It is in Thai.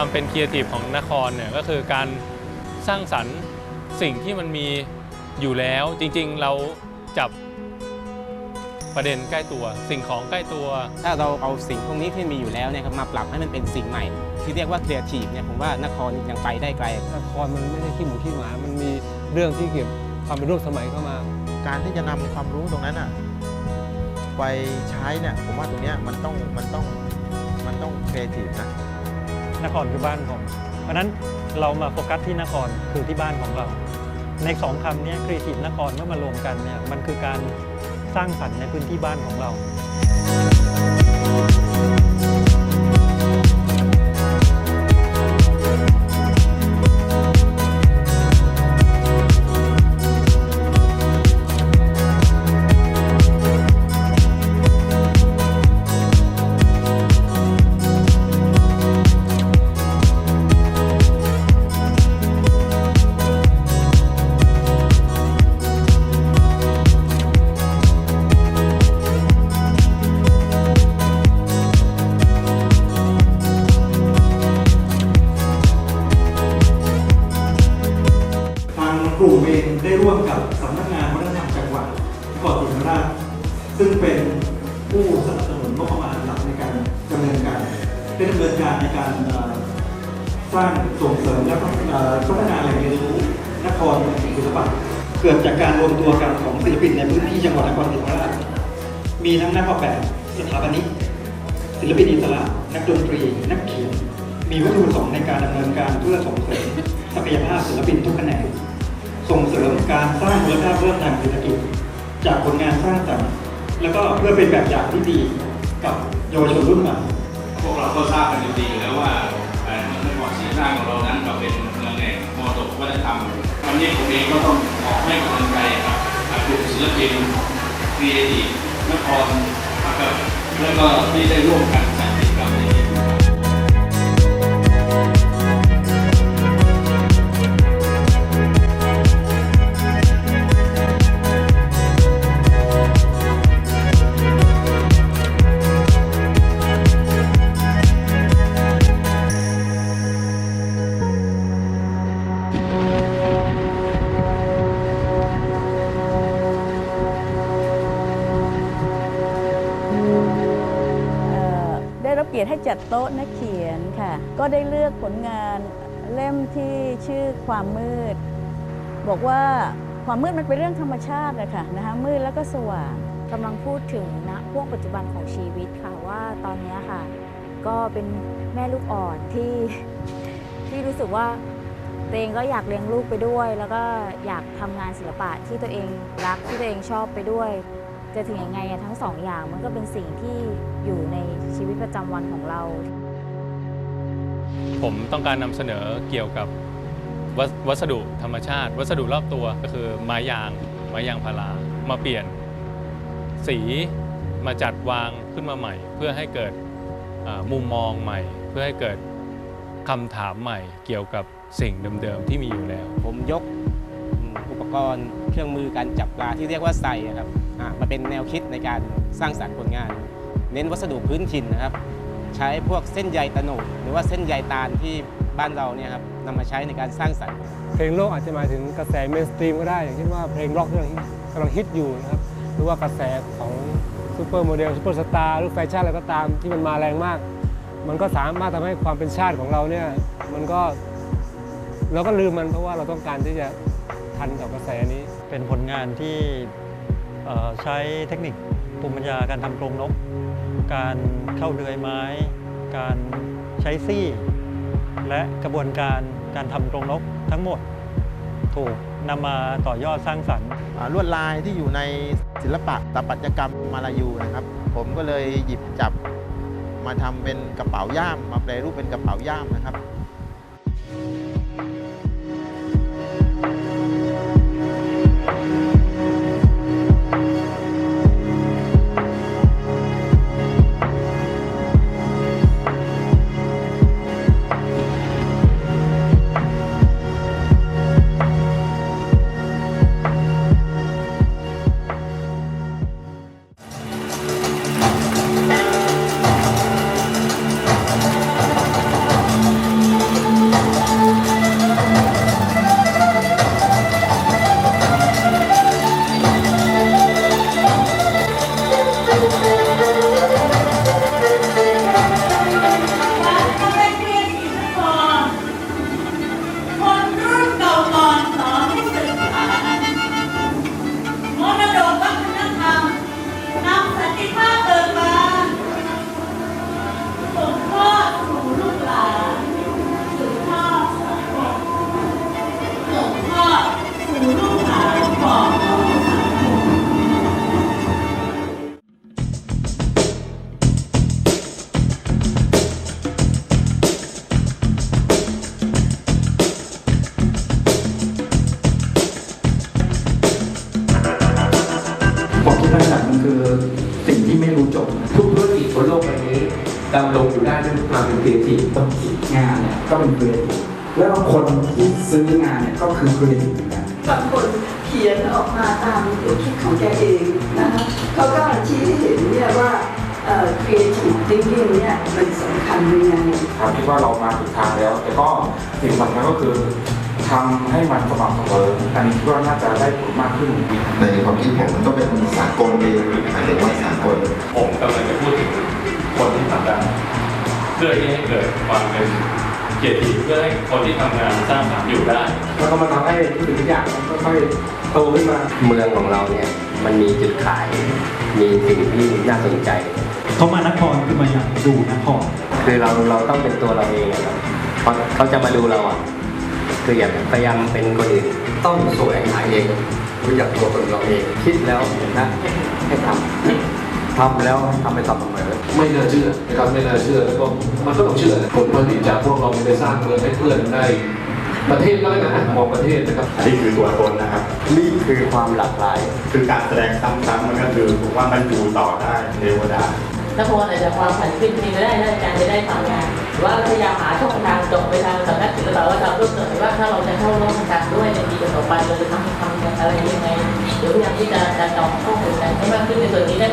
ความเป็นครีเอทีฟของนครเนี่ยก็คือการสร้างสรรค์สิ่งที่มันมีอยู่แล้วจริงๆเราจับประเด็นใกล้ตัว สิ่งของใกล้ตัว ถ้าเราเอาสิ่งพวกนี้ที่มีอยู่แล้วเนี่ยครับมาปรับให้มันเป็นสิ่งใหม่ ที่เรียกว่าครีเอทีฟเนี่ยผมว่านครยังไปได้ไกลละครมันไม่ได้ขี้หมูขี้หมามันมีเรื่องที่เกี่ยวกับความเป็นร่วมสมัยเข้ามา การที่จะนำความรู้ตรงนั้นอะไปใช้เนี่ยผมว่าตรงเนี้ยมันต้องมันต้องมันต้องครีเอทีฟนะ นครคือบ้านผม เพราะนั้นเรามาโฟกัสที่นครคือที่บ้านของเรา ในสองคำนี้ครีเอทีฟนครเมื่อมารวมกันเนี่ยมันคือการสร้างสรรค์ในพื้นที่บ้านของเรา กลุ่มเองได้ร่วมกับสำนักงานวัฒนธรรมจังหวัดนครศรีธรรมราชซึ่งเป็นผู้สนับสนุนงบประมาณหลักในการดำเนินการได้ดำเนินการในการสร้างส่งเสริมและพัฒนาแหล่งเรียนรู้นครศิลปะเกิดจากการรวมตัวกันของศิลปินในพื้นที่จังหวัดนครศรีธรรมราชมีทั้งนักออกแบบสถาปนิกศิลปินอิสระ นักดนตรี นักเขียน มีวัตถุประสงค์ในการดำเนินการเพื่อส่งเสริมศักยภาพศิลปินทุกแขนง ส่งเสริมการสร้างมูลค่าเพิ่มทางเศรษฐกิจจากผลงานสร้างสรรค์แล้วก็เพื่อเป็นแบบอย่างที่ดีกับเยาวชนรุ่นใหม่พวกเราก็ทราบกันดีอยู่แล้วว่าเอ่อเมืองนครศรีธรรมราชของเรานั้นก็เป็นเมืองแห่งมรดกวัฒนธรรมวันนี้ผมเองก็ต้องขอให้กำลังใจกับกลุ่มศิลปินครีเอทีฟนครนะคแล้วก็ที่ได้ร่วมกันจัดกิจกรรมใน กียรติให้จัดโต๊ะนักเขียนค่ะ ก็ได้เลือกผลงานเล่มที่ชื่อความมืด บอกว่าความมืดมันเป็นเรื่องธรรมชาตินะคะนะคะมืดแล้วก็สว่างกำลังพูดถึงณห่วงปัจจุบันของชีวิตค่ะว่าตอนนี้ค่ะ ก็เป็นแม่ลูกอ่อนที่ที่รู้สึกว่าตัวเองก็อยากเลี้ยงลูกไปด้วย แล้วก็อยากทำงานศิลปะที่ตัวเองรักที่ตัวเองชอบไปด้วย จะถึงยังไงอะทั้งสองอย่างมันก็เป็นสิ่งที่อยู่ในชีวิตประจำวันของเรา ผมต้องการนำเสนอเกี่ยวกับวัสวัสดุธรรมชาติ วัสดุรอบตัวก็คือไม้ยางไม้ยางพารามาเปลี่ยน สีมาจัดวางขึ้นมาใหม่ เพื่อให้เกิดอ่ามุมมองใหม่ เพื่อให้เกิดคำถามใหม่เกี่ยวกับสิ่งเดิมๆที่มีอยู่แล้ว ผมยกอืมอุปกรณ์เครื่องมือการจับปลาที่เรียกว่าไซอะครับอ่า มาเป็นแนวคิดในการสร้างสรรค์ผลงาน เน้นวัสดุพื้นถิ่นนะครับ ใช้พวกเส้นใยตะโหนดหรือว่าเส้นใยตาลที่บ้านเราเนี่ยครับนำมาใช้ในการสร้างสรรค์ เพลงโลกอาจจะหมายถึงกระแสเมนสตรีมก็ได้ อย่างเช่นว่าเพลงร็อกที่กำลังกำลังฮิตอยู่นะครับหรือว่ากระแสของซูเปอร์โมเดลซูเปอร์สตาร์หรือแฟชั่นอะไรก็ตามที่มันมาแรงมาก มันก็สามารถทำให้ความเป็นชาติของเราเนี่ยมันก็เราก็ลืมมันเพราะว่าเราต้องการที่จะทันกับกระแสนี้ เป็นผลงานที่เอ่อ ใช้เทคนิคภูมิปัญญาการทำกรงนก การเข้าเดือยไม้ การใช้ซี่ และกระบวนการการทำกรงนกทั้งหมดถูกนำมาต่อยอดสร้างสรรค์ลวดลายที่อยู่ในศิลปะสถาปัตยกรรมมาลายูนะครับ ผมก็เลยหยิบจับมาทำเป็นกระเป๋าย่าม มาแปลรูปเป็นกระเป๋าย่ามนะครับ ดำรงอยู่ได้ด้วยความเป็นครีเอทีฟคนคิดงานเนี่ยก็เป็นครีเอทีฟแล้วคนที่ซื้องานเนี่ยก็คือครีเอทีฟเหมือนกันบางคนเขียนออกมาตามความคิดของแกเองนะคะเขาก็ชี้ให้เห็นเนี่ยว่าเอ่อ creative thinking เนี่ยมันสำคัญยังไงครับคิดว่าเรามาถูกทางแล้ว แต่ก็สิ่งสำคัญก็คือทำให้มันสม่ำเสมออันนี้คิดว่าน่าจะได้ผลมากขึ้นในความคิดผมมันก็เป็นสากลดีหมายถึงว่าสากลผมกำลังจะพูดถึง คนที่ทำได้เพื่อที่ให้เกิดความเป็นเกียรติเพื่อให้คนที่ทำงานสร้างสรรค์อยู่ได้ แล้วก็มาทำให้ทุกสิ่งทุกอย่างมันค่อยๆโตขึ้นมาเมืองของเราเนี่ยมันมีจุดขาย มีสิ่งที่น่าสนใจ เขามานครคือมาอยากดูนครคือเราเราต้องเป็นตัวเราเองอะครับเพราะเขาจะมาดูเราอะคืออย่าพยายามเป็นคนอื่นต้องแสวงหาเองรู้จักตัวตนเราเองคิดแล้วนะให้ทำ ทำแล้วทำไปทำเสมอไม่น่าเชื่อนะครับไม่น่าเชื่อแล้วก็มันก็ต้องเชื่อผลผลิตจากพวกเราไม่ได้สร้างเมืองให้เพื่อนได้ประเทศก็แล้วกันนะมองประเทศนะครับนี่คือตัวตนนะครับนี่คือความหลากหลาย คือการแสดงซ้ำๆมันก็คือผมว่ามันอยู่ต่อได้เร็วได้นครอาจจะความฝันขึ้นที่ไม่ได้ถ้าอาจารย์จะได้ทำงานหรือว่าพยายามหาช่องทางจบไปทางสำนักศิลปะวัฒนธรรมร่วมเสนอว่าถ้าเราจะเข้าร่วมกันด้วยในปีต่อไปเราจะทำทำอะไรยังไงเดี๋ยวพยายามที่จะจะจองข้อมูลกันให้มากขึ้นในส่วนนี้ได้